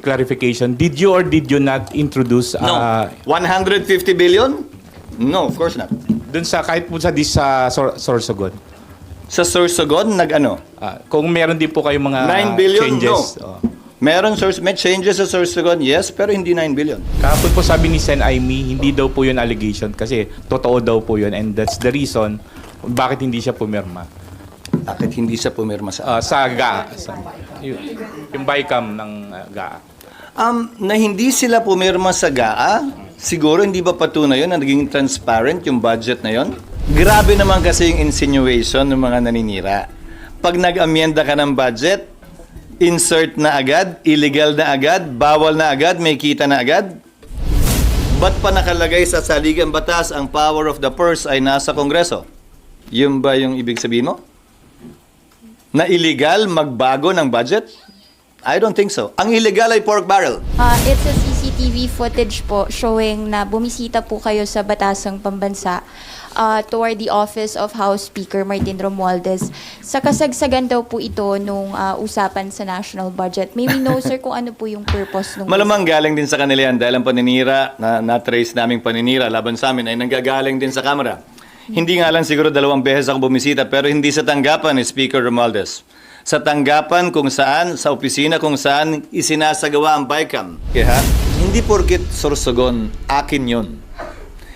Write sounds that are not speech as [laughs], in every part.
clarification. Did you or did you not introduce No. uh, 150 billion? No, of course not. dun sa kahit po sa dis sa Sor- Sorsogon? Sa Sorsogon, nag-ano? Ah, kung meron din po kayong mga 9 billion? changes. No. oh. Meron, source, may changes sa Sorsogon, yes, pero hindi 9 billion. Kahapon po sabi ni Sen Aimee, hindi daw po yun allegation kasi totoo daw po yun and that's the reason bakit hindi siya pumirma. Bakit hindi siya pumirma sa... Ah, sa GA. Sa, yung, yung BICAM ng ah, GA. Um, na hindi sila pumirma sa GAA, siguro hindi ba patunay yun na naging transparent yung budget na yon? Grabe naman kasi yung insinuation ng mga naninira. Pag nag-amyenda ka ng budget, insert na agad, illegal na agad, bawal na agad, may kita na agad. Ba't pa nakalagay sa saligang batas ang power of the purse ay nasa Kongreso? Yun ba yung ibig sabihin mo? Na illegal magbago ng budget? I don't think so. Ang illegal ay pork barrel. Uh, it's a CCTV footage po showing na bumisita po kayo sa Batasang Pambansa uh, toward the office of House Speaker Martin Romualdez. Sa kasagsagan daw po ito nung uh, usapan sa national budget. May we know, sir, kung ano po yung purpose nung... [laughs] Malamang galing din sa kanila yan dahil ang paninira na na-trace naming paninira laban sa amin ay nanggagaling din sa Kamara. Hindi nga lang siguro dalawang beses ako bumisita pero hindi sa tanggapan ni Speaker Romualdez. Sa tanggapan kung saan, sa opisina kung saan isinasagawa ang BICAM. Kaya, hindi porkit Sorsogon, akin yon.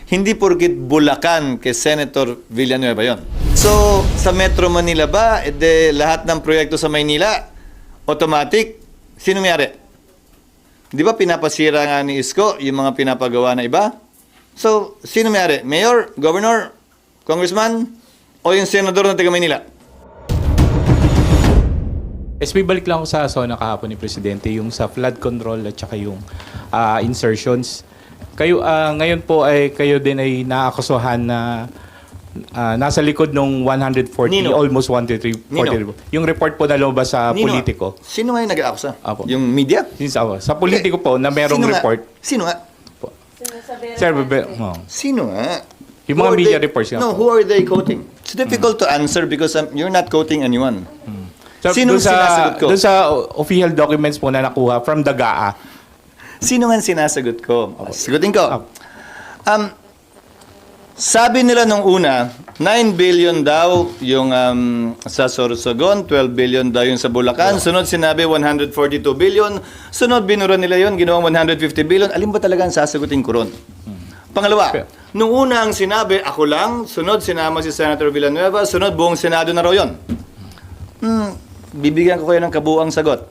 Hindi porkit Bulacan kay Senator Villanueva yon. So, sa Metro Manila ba, ede, lahat ng proyekto sa Maynila, automatic, sino mayari? Di ba pinapasira nga ni Isko yung mga pinapagawa na iba? So, sino mayari? Mayor? Governor? Congressman? O yung senador ng taga Maynila? SB, balik lang ako sa zona kahapon ni Presidente, yung sa flood control at saka yung ah, insertions. Kayo, ah, ngayon po ay kayo din ay naakusuhan na ah, nasa likod ng 140, Nino? almost 133, Nino? 40. Yung report po na lumabas sa Nino, politiko. Sino nga yung nag-aakusa? Apo. Yung media? Yun Sa, sa politiko po na merong Sino nga? report. Sino nga? Sir, bebe, oh. Sino nga? Yung Who mga are media they- reports nga No, po. who are they quoting? It's difficult to answer because um, you're not quoting anyone. So, dun sa, sinasagot ko? Dun sa official documents po na nakuha from the GAA. Sino nga sinasagot ko? Sagutin ko. Apo. Um, sabi nila nung una, 9 billion daw yung um, sa Sorsogon, 12 billion daw yung sa Bulacan. Sunod sinabi 142 billion. Sunod binura nila yon ginawang 150 billion. Alin ba talaga ang sasagutin ko ron? Pangalawa, Okay. nung una ang sinabi, ako lang. Sunod sinama si Senator Villanueva. Sunod buong Senado na raw yun. Hmm, bibigyan ko kayo ng kabuang sagot.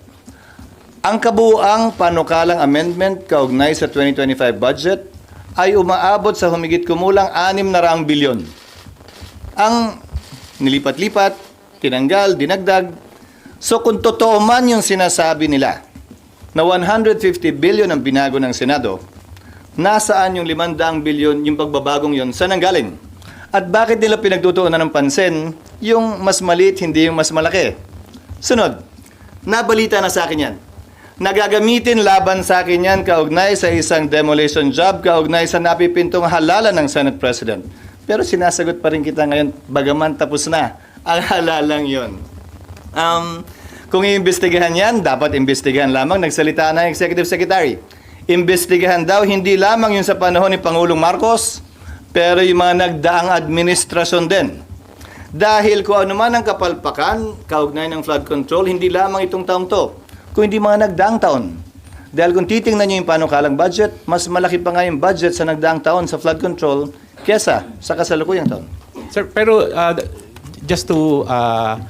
Ang kabuang panukalang amendment kaugnay sa 2025 budget ay umaabot sa humigit kumulang 6 na raang bilyon. Ang nilipat-lipat, tinanggal, dinagdag. So kung totoo man yung sinasabi nila na 150 billion ang binago ng Senado, nasaan yung 500 billion yung pagbabagong yon sa nanggaling? At bakit nila pinagtutuunan ng pansin yung mas maliit, hindi yung mas malaki? Sunod, nabalita na sa akin yan. Nagagamitin laban sa akin yan kaugnay sa isang demolition job, kaugnay sa napipintong halala ng Senate President. Pero sinasagot pa rin kita ngayon, bagaman tapos na ang [laughs] halalang yon. Um, kung iimbestigahan yan, dapat imbestigahan lamang. Nagsalita na Executive Secretary. Imbestigahan daw hindi lamang yung sa panahon ni Pangulong Marcos, pero yung mga nagdaang administrasyon din. Dahil kung ano man ang kapalpakan, kaugnay ng flood control, hindi lamang itong taong to, kung hindi mga nagdaang taon. Dahil kung titingnan nyo yung panukalang budget, mas malaki pa nga yung budget sa nagdaang taon sa flood control kesa sa kasalukuyang taon. Sir, pero uh, just to uh,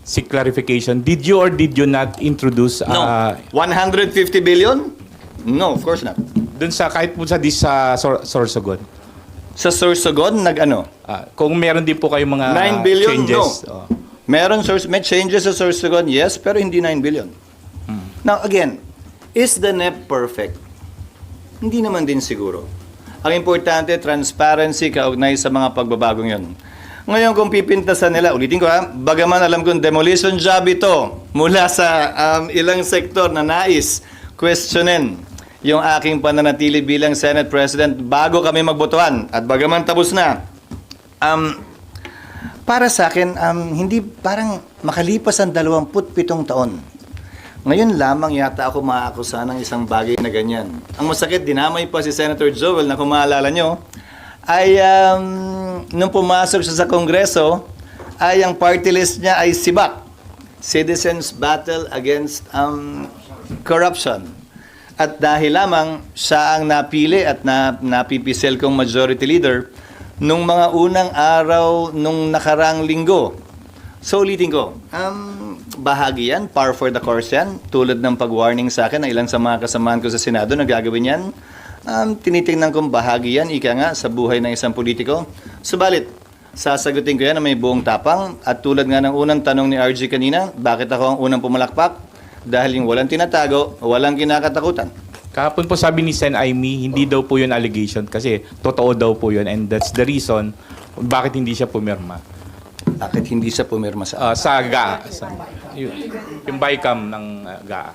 seek clarification, did you or did you not introduce uh, No. 150 billion? No, of course not. dun sa kahit po sa sa Sor- Sorsogon? Sa Sorsogon, nag-ano? Ah, kung meron din po kayong mga 9 billion? changes. No. oh. Meron source, may changes sa Sorsogon, yes, pero hindi 9 billion. Now, again, is the NEP perfect? Hindi naman din siguro. Ang importante, transparency kaugnay sa mga pagbabagong yon. Ngayon, kung pipintasan nila, ulitin ko ha, bagaman alam kong demolition job ito mula sa um, ilang sektor na nais questionin yung aking pananatili bilang Senate President bago kami magbotohan. At bagaman tapos na, um, para sa akin, um, hindi parang makalipas ang 27 taon. Ngayon lamang yata ako maakusa ng isang bagay na ganyan. Ang masakit, dinamay pa si Senator Joel na kung maalala nyo, ay um, nung pumasok siya sa Kongreso, ay ang party list niya ay SIBAC, Citizens Battle Against um, Corruption. At dahil lamang siya ang napili at na, napipisil kong majority leader nung mga unang araw nung nakarang linggo. So ulitin ko, um, bahagi yan, par for the course yan, tulad ng pag-warning sa akin ng ilan sa mga kasamahan ko sa Senado na gagawin yan. Um, tinitingnan kong bahagi yan, ika nga, sa buhay ng isang politiko. Subalit, sasagutin ko yan na may buong tapang at tulad nga ng unang tanong ni RG kanina, bakit ako ang unang pumalakpak? Dahil yung walang tinatago, walang kinakatakutan. Kahapon po sabi ni Sen Aimee, hindi daw po yun allegation kasi totoo daw po yun and that's the reason bakit hindi siya pumirma. Bakit hindi siya pumirma sa Ah, sa GA. Sa, yung, yung BICAM ng ah, GA.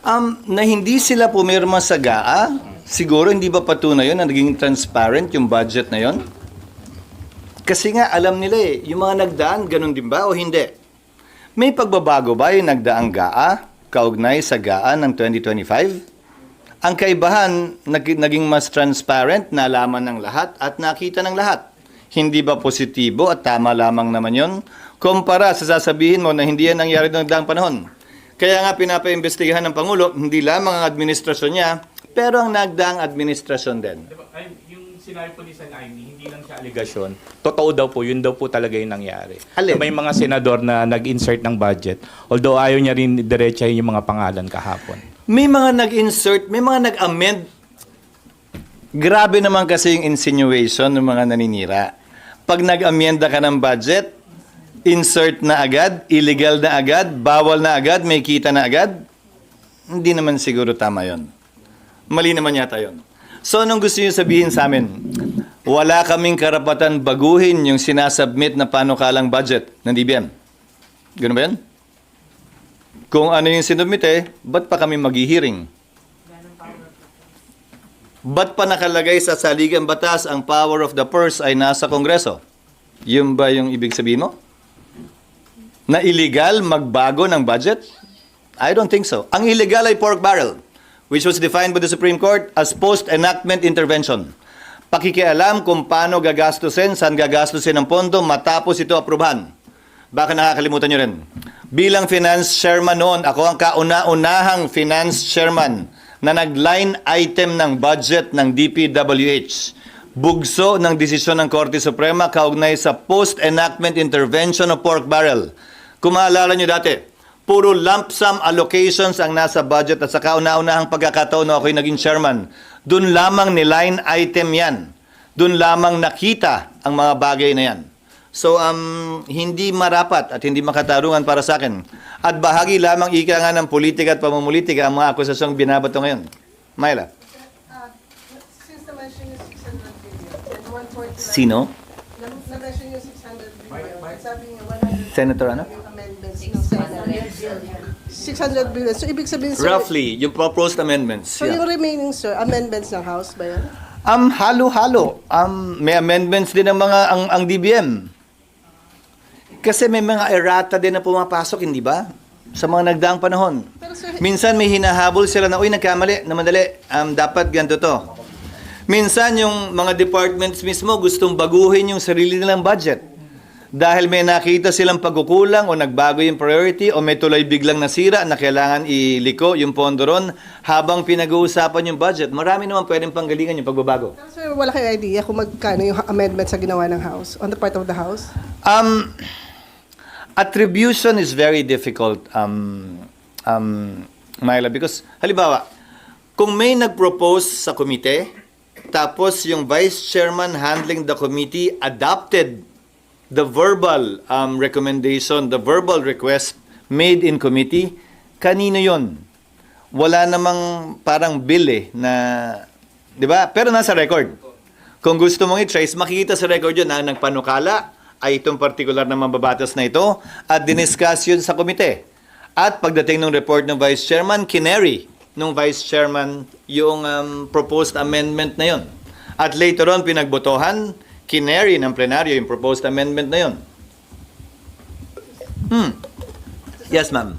Um, na hindi sila pumirma sa GAA, siguro hindi ba patunay yun na naging transparent yung budget na yon? Kasi nga alam nila eh, yung mga nagdaan, ganun din ba o hindi? May pagbabago ba yung nagdaang GAA, kaugnay sa GAA ng 2025? Ang kaibahan, nag- naging mas transparent, nalaman ng lahat at nakita ng lahat. Hindi ba positibo at tama lamang naman yon? Kumpara sa sasabihin mo na hindi yan nangyari noong nagdaang panahon. Kaya nga pinapaimbestigahan ng Pangulo, hindi lamang ang administrasyon niya, pero ang nagdaang administrasyon din. Sinabi po ni Sen Aimee, hindi lang siya aligasyon. Totoo daw po, yun daw po talaga yung nangyari. Alin? May mga senador na nag-insert ng budget. Although ayaw niya rin diretsahin yung mga pangalan kahapon. May mga nag-insert, may mga nag-amend. Grabe naman kasi yung insinuation ng mga naninira. Pag nag-amenda ka ng budget, insert na agad, illegal na agad, bawal na agad, may kita na agad. Hindi naman siguro tama yon. Mali naman yata yon. So, anong gusto niyo sabihin sa amin? Wala kaming karapatan baguhin yung sinasubmit na panukalang budget ng DBM. Ganun ba yan? Kung ano yung sinumite, ba't pa kami maghihiring? Ba't pa nakalagay sa saligang batas ang power of the purse ay nasa Kongreso? Yun ba yung ibig sabihin mo? Na illegal magbago ng budget? I don't think so. Ang illegal ay pork barrel, which was defined by the Supreme Court as post-enactment intervention. Pakikialam kung paano gagastusin, saan gagastusin ang pondo matapos ito aprubahan. Baka nakakalimutan nyo rin. Bilang finance chairman noon, ako ang kauna-unahang finance chairman na nag-line item ng budget ng DPWH. Bugso ng desisyon ng Korte Suprema kaugnay sa post-enactment intervention of pork barrel. Kung maalala nyo dati, puro lump sum allocations ang nasa budget at sa kauna-unahang pagkakataon na ako'y naging chairman. Doon lamang ni line item yan. Doon lamang nakita ang mga bagay na yan. So, um, hindi marapat at hindi makatarungan para sa akin. At bahagi lamang ika nga ng politika at pamumulitika ang mga akusasyong binabato ngayon. Myla. Since na-mention yung 600 billion, and 149, Sino? na- na-mention yung 600 billion, sabi niya 100 Senator ano? yung amendments ng Senate. 600 billion. So, ibig sabihin, sir, Roughly, yung proposed amendments. so yeah. yung remaining, sir, amendments ng House ba yan? Um, halo-halo. Um, may amendments din ng mga ang, ang DBM. Kasi may mga errata din na pumapasok, hindi ba? Sa mga nagdaang panahon. Pero sir, Minsan may hinahabol sila na, uy, nagkamali, na madali, um, dapat ganito to. Minsan yung mga departments mismo gustong baguhin yung sarili nilang budget. Dahil may nakita silang pagkukulang o nagbago yung priority o may tuloy biglang nasira na kailangan iliko yung pondo ron habang pinag-uusapan yung budget. Marami naman pwedeng panggalingan yung pagbabago. sir, wala kayong idea kung magkano yung amendments sa ginawa ng House, on the part of the House? Um, attribution is very difficult, um, um, Myla, because, halimbawa, kung may nag-propose sa komite, tapos yung vice chairman handling the committee adopted the verbal um, recommendation, the verbal request made in committee, kanino yon? Wala namang parang bill eh, na, di ba? Pero nasa record. Kung gusto mong i-trace, makikita sa record yun na ang nagpanukala ay itong particular na mababatas na ito at diniscuss yun sa komite. At pagdating ng report ng Vice Chairman, kinary ng Vice Chairman yung um, proposed amendment na yun. At later on, pinagbotohan, kinary ng plenaryo yung proposed amendment na yun. Hmm. Yes, ma'am.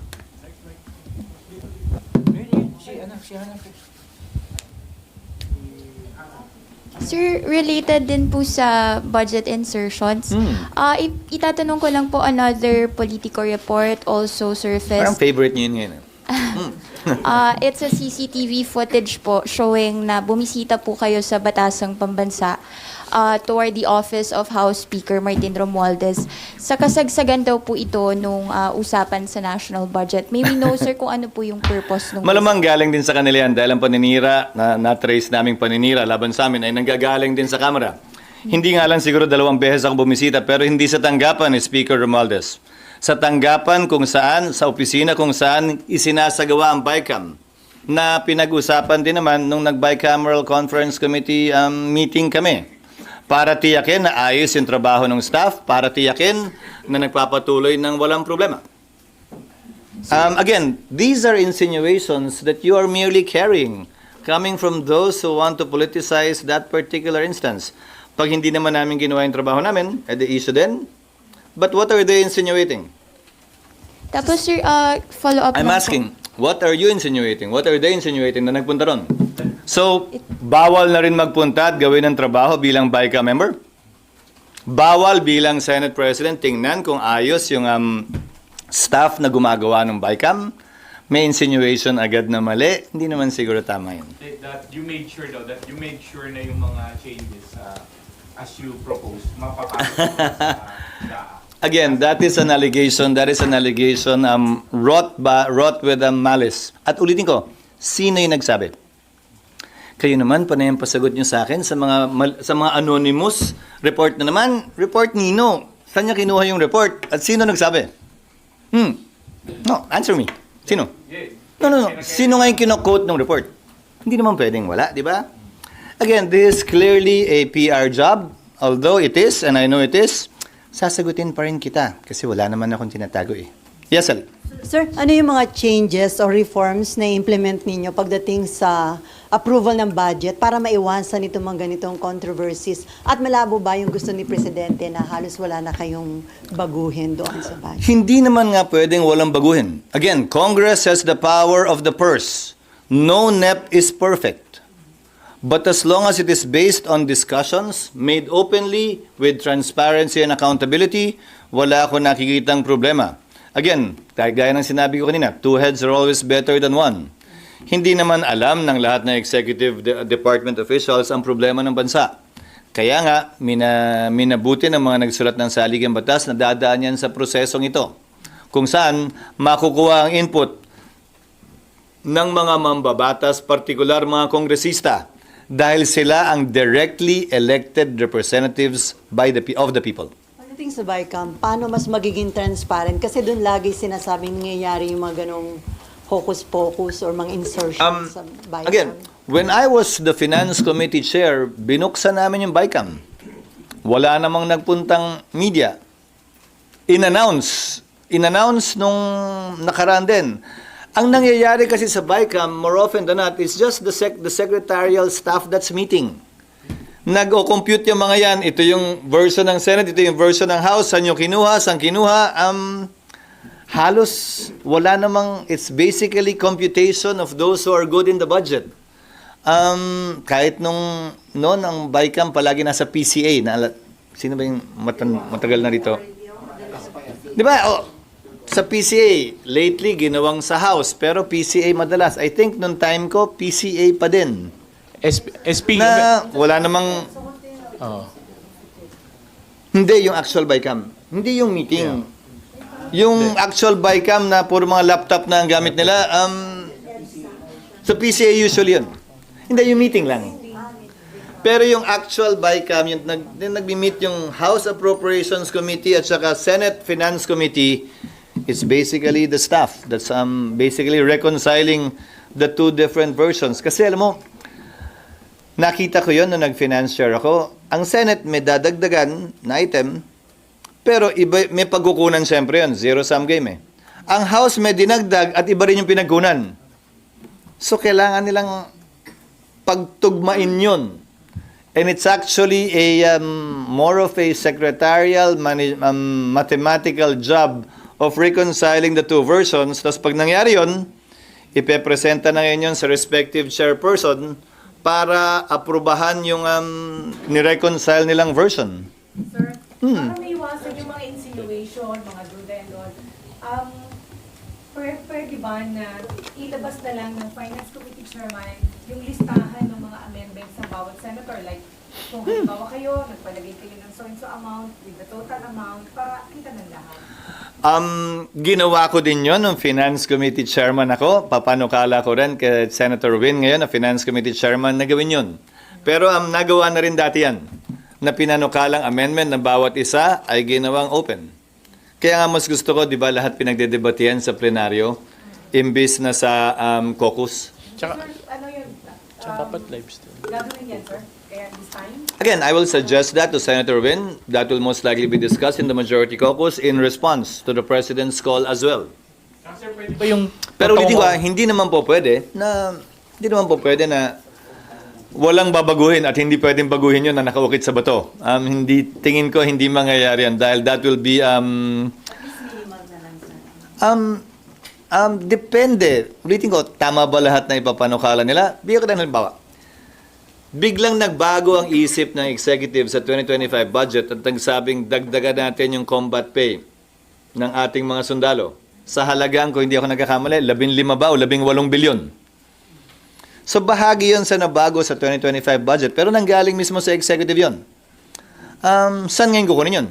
Sir, related din po sa budget insertions. Ah, i- itatanong ko lang po another Politico report also Parang surfaced. favorite niyo yun ngayon. eh. [laughs] Ah, it's a CCTV footage po showing na bumisita po kayo sa Batasang Pambansa ah, toward the office of House Speaker Martin Romualdez. Sa kasagsagan daw po ito nung ah, usapan sa national budget. May we know, sir, [laughs] kung ano po yung purpose nung... Malamang galing din sa kanila yan dahil ang paninira na na-trace naming paninira laban sa amin ay nanggagaling din sa Kamara. Hindi nga lang siguro dalawang beses ako bumisita pero hindi sa tanggapan ni Speaker Romualdez. Sa tanggapan kung saan, sa opisina kung saan isinasagawa ang BICAM na pinag-usapan din naman nung nag-bicameral conference committee um, meeting kami para tiyakin na ayos yung trabaho ng staff, para tiyakin na nagpapatuloy ng walang problema. Um, again, these are insinuations that you are merely carrying, coming from those who want to politicize that particular instance. Pag hindi naman namin ginawa yung trabaho namin, edi issue din. But what are they insinuating? Tapos, sir, ah, follow up I'm lang po. asking, what are you insinuating? What are they insinuating na nagpunta ron? So, bawal na rin magpunta at gawin ang trabaho bilang BICA member? Bawal bilang Senate President tingnan kung ayos yung um, staff na gumagawa ng BICAM? May insinuation agad na mali? Hindi naman siguro tama yun. That you made sure daw, that you made sure na yung mga changes uh, as you proposed, mapapasok sa [laughs] DAA. Again, that is an allegation. That is an allegation um, wrought, ba, wrought with um, malice. At ulitin ko, sino yung nagsabi? Kayo naman, panay ang pasagot nyo sa akin sa mga, sa mga anonymous report na naman. Report Nino. Saan niya kinuha yung report? At sino nagsabi? Hmm. No, answer me. Sino? No, no, no. Sino nga yung kino-quote ng report? Hindi naman pwedeng wala, di ba? Again, this is clearly a PR job. Although it is, and I know it is, sasagutin pa rin kita kasi wala naman akong tinatago eh. Yes, Ali. Sir, ano yung mga changes or reforms na implement ninyo pagdating sa approval ng budget para maiwasan itong mga ganitong controversies? At malabo ba yung gusto ni Presidente na halos wala na kayong baguhin doon sa budget? Hindi naman nga pwedeng walang baguhin. Again, Congress has the power of the purse. No NEP is perfect. But as long as it is based on discussions made openly with transparency and accountability, wala ako nakikitang problema. Again, kaya gaya ng sinabi ko kanina, two heads are always better than one. Hindi naman alam ng lahat ng executive de- department officials ang problema ng bansa. Kaya nga, mina, minabuti ng mga nagsulat ng saligang batas na dadaan yan sa prosesong ito. Kung saan makukuha ang input ng mga mambabatas, partikular mga kongresista, dahil sila ang directly elected representatives by the of the people. Pagdating sa BICAM, paano mas magiging transparent? Kasi doon lagi sinasabing nangyayari yung mga ganong hocus-pocus or mga insertions Um, sa BICAM. again, when I was the Finance Committee Chair, binuksan namin yung BICAM. Wala namang nagpuntang media. In-announce. In-announce nung nakaraan din. Ang nangyayari kasi sa BICAM, more often than not, is just the, sec- the secretarial staff that's meeting. Nag-o-compute yung mga yan. Ito yung version ng Senate, ito yung version ng House. Saan yung kinuha, saan kinuha. Um, halos wala namang, it's basically computation of those who are good in the budget. Um, kahit nung noon ang BICAM palagi nasa PCA na sino ba yung matan- matagal na rito? Di ba? Oh, sa PCA, lately ginawang sa House, pero PCA madalas. I think nung time ko, PCA pa din. SP, SP Na wala namang, oh. hindi yung actual BICAM. Hindi yung meeting. Yung actual BICAM na puro mga laptop na ang gamit nila, um, sa PCA usually yun. Hindi, yung meeting lang. Pero yung actual BICAM, yung nag, yung nag-meet yung House Appropriations Committee at saka Senate Finance Committee, it's basically the staff that's um, basically reconciling the two different versions. Kasi alam mo, nakita ko yon nung nag-finance share ako. Ang Senate may dadagdagan na item, pero iba, may pagkukunan siyempre yun. Zero-sum game eh. Ang House may dinagdag at iba rin yung pinagkunan. So, kailangan nilang pagtugmain yun. And it's actually a um, more of a secretarial um, mathematical job of reconciling the two versions. Tapos pag nangyari yun, ipepresenta na ngayon yun sa respective chairperson para aprubahan yung um, nireconcile nilang version. Sir, para maiwasan yung mga insinuation, mga duda and all, um, pwede, pwede ba na ilabas na lang ng Finance Committee Chairman yung listahan ng mga amendments ng bawat senator? Like, kung halimbawa kayo, nagpalagay kayo ng so-and-so amount with the total amount para kita ng lahat. Um, ginawa ko din yon ng Finance Committee Chairman ako. Papanukala ko rin kay Senator Win ngayon na Finance Committee Chairman na gawin yun. Pero um, nagawa na rin dati yan na pinanukalang amendment na bawat isa ay ginawang open. Kaya nga mas gusto ko, di ba, lahat pinagdedebatihan sa plenaryo imbis na sa um, caucus. Tsaka, Sir, ano yun? tsaka Um, dapat live stream. gagawin yan, sir? Kaya this time? Again, I will suggest that to Senator Win. That will most likely be discussed in the majority caucus in response to the President's call as well. Pwede ba yung Pero ulitin ko, hindi naman po pwede na hindi naman po pwede na walang babaguhin at hindi pwedeng baguhin yun na nakaukit sa bato. Um, hindi, tingin ko hindi mangyayari yan dahil that will be um, um, um, depende. Ulitin ko, tama ba lahat na ipapanukala nila? Bigyan ko tayo halimbawa. Biglang nagbago ang isip ng executive sa 2025 budget at nagsabing dagdagan natin yung combat pay ng ating mga sundalo. Sa halagang, kung hindi ako nagkakamali, 15 ba o 18 bilyon. So bahagi yon sa nabago sa 2025 budget pero nanggaling mismo sa executive yon. Um, saan ngayon kukunin yun?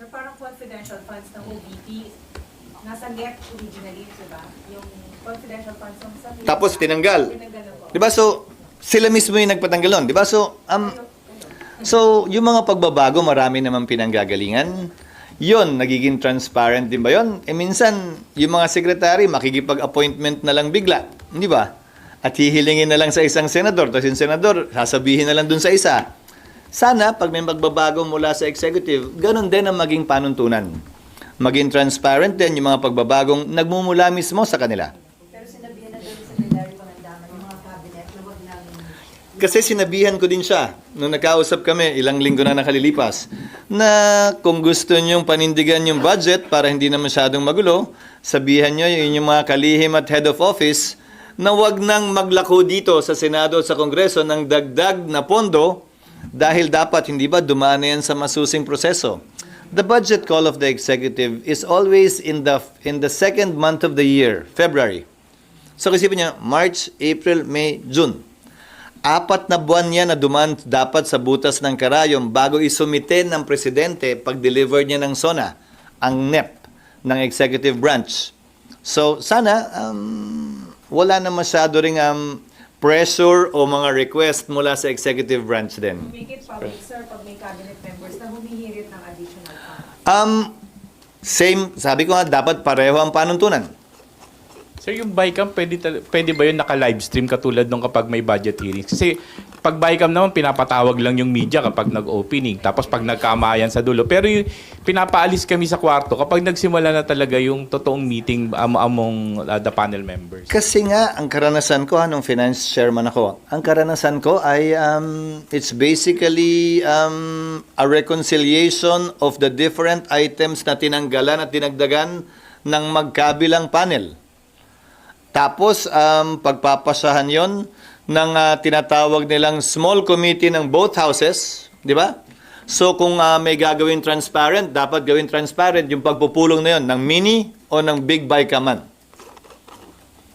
Sir, parang confidential funds ng OBP, nasa NEP originally, di ba? Yung confidential funds ng sa Tapos tinanggal. 'Di ba? So sila mismo yung nagpatanggal nun. 'Di ba? So um so yung mga pagbabago marami naman pinanggagalingan. Yon, nagiging transparent din ba yon? Eh minsan, yung mga sekretary makikipag-appointment na lang bigla, di ba? At hihilingin na lang sa isang senador, tapos yung senador, sasabihin na lang dun sa isa. Sana, pag may magbabago mula sa executive, ganun din ang maging panuntunan. Maging transparent din yung mga pagbabagong nagmumula mismo sa kanila. Kasi sinabihan ko din siya, nung nakausap kami, ilang linggo na nakalilipas, na kung gusto niyong panindigan yung budget para hindi na masyadong magulo, sabihan niyo yung inyong mga kalihim at head of office na wag nang maglako dito sa Senado at sa Kongreso ng dagdag na pondo dahil dapat hindi ba dumaan na yan sa masusing proseso. The budget call of the executive is always in the in the second month of the year, February. So isipin niyo, March, April, May, June. Apat na buwan yan na duman dapat sa butas ng karayom bago isumite ng presidente pag-deliver niya ng SONA, ang NEP ng executive branch. So sana um, wala na masyado ring um, pressure o mga request mula sa executive branch din. Make it public, sir, pag may cabinet members na humihirit ng additional funds. Um, same, sabi ko nga, dapat pareho ang panuntunan. Sir, yung BICAM, pwede, pwede ba yun naka-live stream katulad nung kapag may budget hearings? Kasi pag BICAM naman, pinapatawag lang yung media kapag nag-opening. Tapos pag nagkamayan sa dulo. Pero yung pinapaalis kami sa kwarto kapag nagsimula na talaga yung totoong meeting am- among uh, the panel members. Kasi nga, ang karanasan ko, anong finance chairman ako, ang karanasan ko ay, um, it's basically um, a reconciliation of the different items na tinanggalan at dinagdagan ng magkabilang panel. Tapos, um, pagpapasahan yon ng ah, tinatawag nilang small committee ng both houses, di ba? So, kung ah, may gagawin transparent, dapat gawin transparent yung pagpupulong na yon ng mini o ng big bikaman.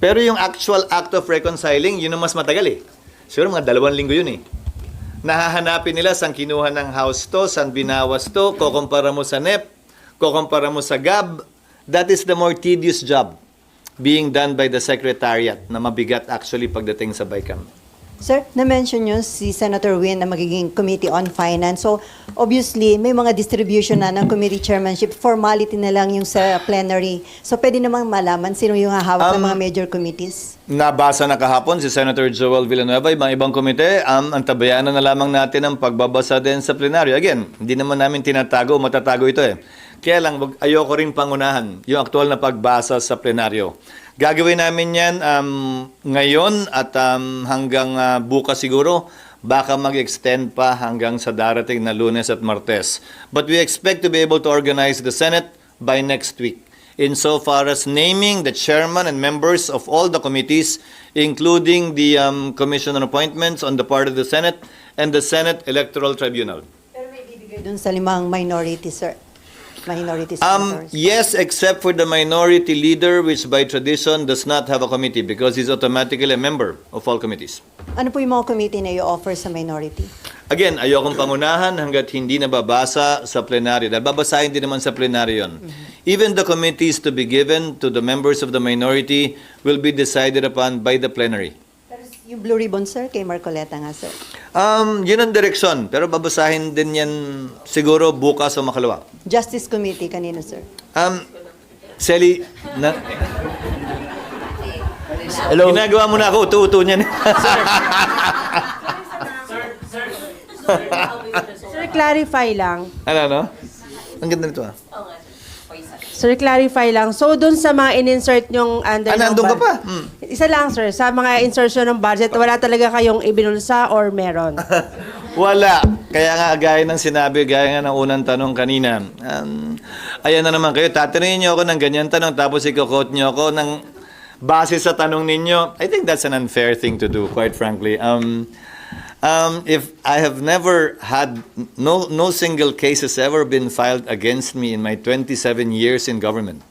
Pero yung actual act of reconciling, yun ang mas matagal eh. Siguro mga dalawang linggo yun eh. Nahahanapin nila saan kinuha ng house to, saan binawas to, kukumpara mo sa NEP, kukumpara mo sa GAB. That is the more tedious job being done by the secretariat na mabigat actually pagdating sa BICAM. Sir, na-mention nyo si Senator Win na magiging Committee on Finance. So, obviously, may mga distribution na ng committee chairmanship. Formality na lang yung sa plenary. So, pwede namang malaman sino yung hahawak ng Um, mga major committees. Nabasa na kahapon si Senator Joel Villanueva, ibang ibang komite, um, ang tabayanan na lamang natin ang pagbabasa din sa plenaryo. Again, hindi naman namin tinatago o matatago ito eh. Kaya lang, wag, ayoko rin pangunahan yung aktual na pagbasa sa plenaryo. Gagawin namin yan um, ngayon at um, hanggang ah, bukas siguro. Baka mag-extend pa hanggang sa darating na lunes at martes. But we expect to be able to organize the Senate by next week. insofar as naming the chairman and members of all the committees, including the um, commission on appointments on the part of the Senate and the Senate Electoral Tribunal. Pero may bibigay dun sa limang minority, sir. Minority Um, senators. yes, except for the minority leader, which by tradition does not have a committee because he's automatically a member of all committees. Ano po yung mga committee na i-offer sa minority? Again, ayokong pangunahan hanggat hindi nababasa sa plenaryo. Dahil babasahin din naman sa plenaryo yun. Even the committees to be given to the members of the minority will be decided upon by the plenary. Yung blue ribbon, sir, kay Marcoleta nga, sir. Um, yun ang direksyon. Pero babasahin din yan siguro bukas o makalawa. Justice Committee, kanino, sir? Um, Sally, na, Hello. ginagawa mo na ako, utu-utu niyan. Sir, clarify lang. ano, no? Ang ganda nito ah. Sir, clarify lang. So, dun sa mga in-insert nyong under Ah, ng nandun ka bud- pa? Hmm. Isa lang, sir. Sa mga insertion ng budget, wala talaga kayong ibinulsa or meron? [laughs] Wala. Kaya nga, gaya ng sinabi, gaya nga ng unang tanong kanina, um, ayan na naman kayo, tatanungin niyo ako ng ganyan tanong, tapos i-quote niyo ako ng base sa tanong ninyo. I think that's an unfair thing to do, quite frankly. Um, um, if I have never had, no, no single case has ever been filed against me in my 27 years in government.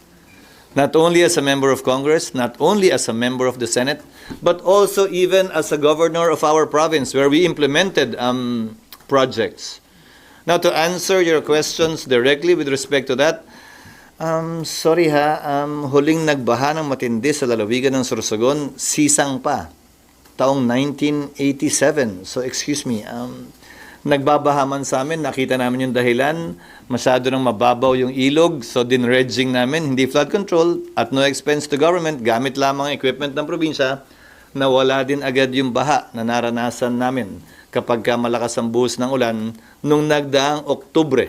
not only as a member of Congress, not only as a member of the Senate, but also even as a governor of our province where we implemented um, projects. Now, to answer your questions directly with respect to that, um, sorry ha, um, huling nagbaha ng matindi sa lalawigan ng Sorsogon, sisang pa, taong 1987. So, excuse me, um, nagbabahaman sa amin, nakita namin yung dahilan, masyado nang mababaw yung ilog, so dinredging namin, hindi flood control, at no expense to government, gamit lamang ang equipment ng probinsya, na wala din agad yung baha na naranasan namin kapag ka malakas ang buhos ng ulan nung nagdaang Oktubre.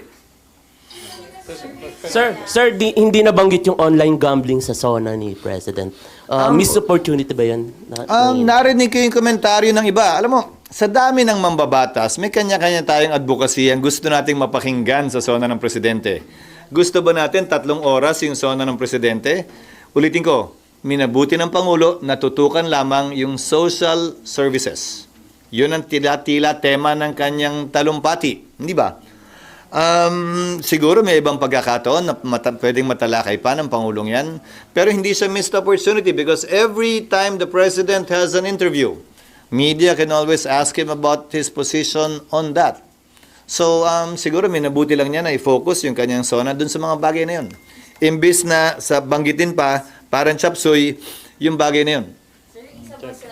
Sir, sir, di, hindi nabanggit yung online gambling sa zona ni President. Uh, missed opportunity ba yan? Na, Um, na- narinig ko yung komentaryo ng iba. Alam mo, sa dami ng mambabatas, may kanya-kanya tayong advocacy ang gusto nating mapakinggan sa zona ng presidente. Gusto ba natin tatlong oras yung zona ng presidente? Ulitin ko, minabuti ng Pangulo, natutukan lamang yung social services. Yun ang tila-tila tema ng kanyang talumpati. Hindi ba? Um, siguro may ibang pagkakataon na mata- pwedeng matalakay pa ng Pangulong yan. Pero hindi siya missed opportunity because every time the President has an interview, media can always ask him about his position on that. So, um, siguro minabuti lang niya na i-focus yung kanyang sona dun sa mga bagay na yun. Imbis na sa banggitin pa, parang chapsuy, yung bagay na yun. Sir, isa pa sa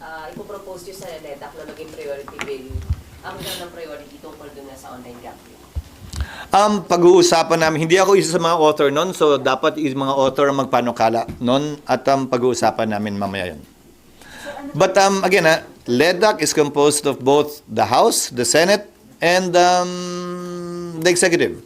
uh, ipopropose nyo sa NEDAC na maging priority bill, ang ng priority tungkol dun nga sa online gambling. Um, pag-uusapan namin, hindi ako isa sa mga author nun, so dapat yung mga author ang magpanukala nun at um, pag-uusapan namin mamaya yun. But um, again, ah, LEDAC is composed of both the House, the Senate, and um, the Executive.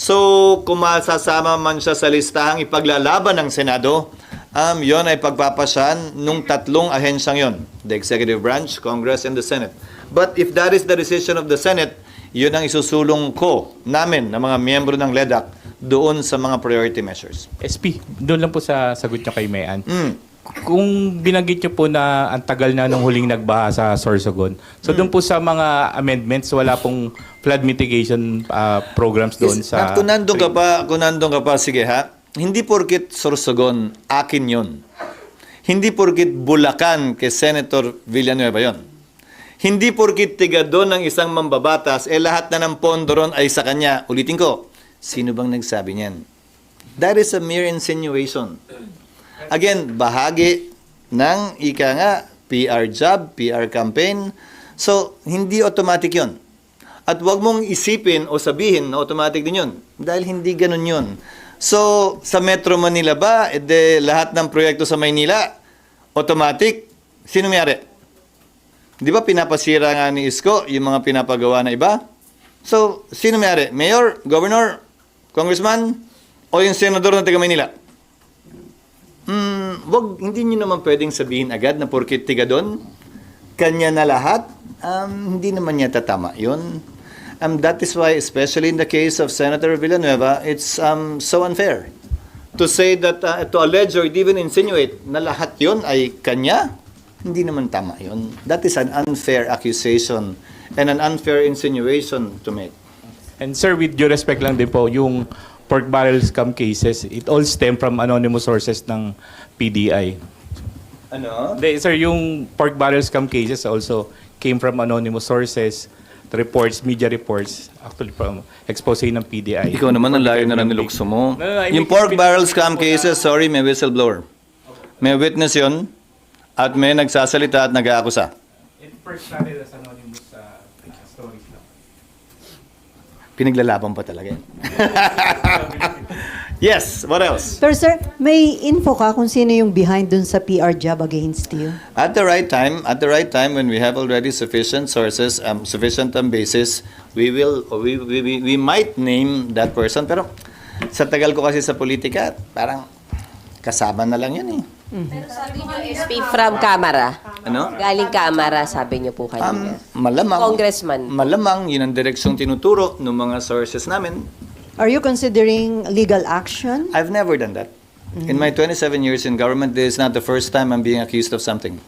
So, kung masasama man siya sa listahang ipaglalaban ng Senado, um, yon ay pagpapasyan nung tatlong ahensyang yon, the Executive Branch, Congress, and the Senate. But if that is the decision of the Senate, yun ang isusulong ko namin na mga miyembro ng LEDAC doon sa mga priority measures. SP, doon lang po sa sagot niyo kay Mayan. Mm. Kung binanggit niyo po na ang tagal na nung huling nagbaha sa Sorsogon, so doon po sa mga amendments, wala pong flood mitigation ah, programs doon Is- sa... Kung nandun ka pa, kung nandun ka pa, sige ha, hindi porkit Sorsogon, akin yon. Hindi porkit Bulacan kay Senator Villanueva yon. Hindi porkit tiga doon ng isang mambabatas, eh lahat na ng pondo ron ay sa kanya. Ulitin ko, sino bang nagsabi niyan? That is a mere insinuation. Again, bahagi ng ika nga, PR job, PR campaign. So, hindi automatic yon. At wag mong isipin o sabihin na automatic din yun. Dahil hindi ganun yun. So, sa Metro Manila ba, ede, lahat ng proyekto sa Maynila, automatic, sino mayari? Di ba pinapasira nga ni Isko yung mga pinapagawa na iba? So, sino mayari? Mayor, Governor, Congressman, o yung Senador ng taga Maynila? Hmm, wag, hindi nyo naman pwedeng sabihin agad na porkit tiga doon, kanya na lahat, um, hindi naman niya tatama yun. Um, that is why, especially in the case of Senator Villanueva, it's um, so unfair to say that, uh, to allege or even insinuate na lahat yon ay kanya, hindi naman tama yon. That is an unfair accusation and an unfair insinuation to make. And sir, with due respect lang din po, yung pork barrel scam cases, it all stem from anonymous sources ng PDI. Ano? Hindi, sir, yung pork barrel scam cases also came from anonymous sources, reports, media reports, actually from expose ng PDI. Ikaw naman ang layo na lang nilukso mo. No, no, I Yung pork barrel scam cases, sorry, may whistleblower. May witness yon at may nagsasalita at nag-aakusa. It first started as anonymous uh, stories lang. Pinaglalaban pa talaga yan. [laughs] yes, what else? Pero sir, may info ka kung sino yung behind dun sa PR job against you? At the right time, at the right time when we have already sufficient sources, um, sufficient um, basis, we will, we, we, we, we might name that person. Pero sa tagal ko kasi sa politika, parang kasama na lang yan eh. Sabi niyo, SP from Camara. Ano? Galing Camara, sabi niyo po Um, kanina. malamang. Congressman. Malamang, yun ang direksyong tinuturo ng mga sources namin. Are you considering legal action? I've never done that. In my 27 years in government, this is not the first time I'm being accused of something.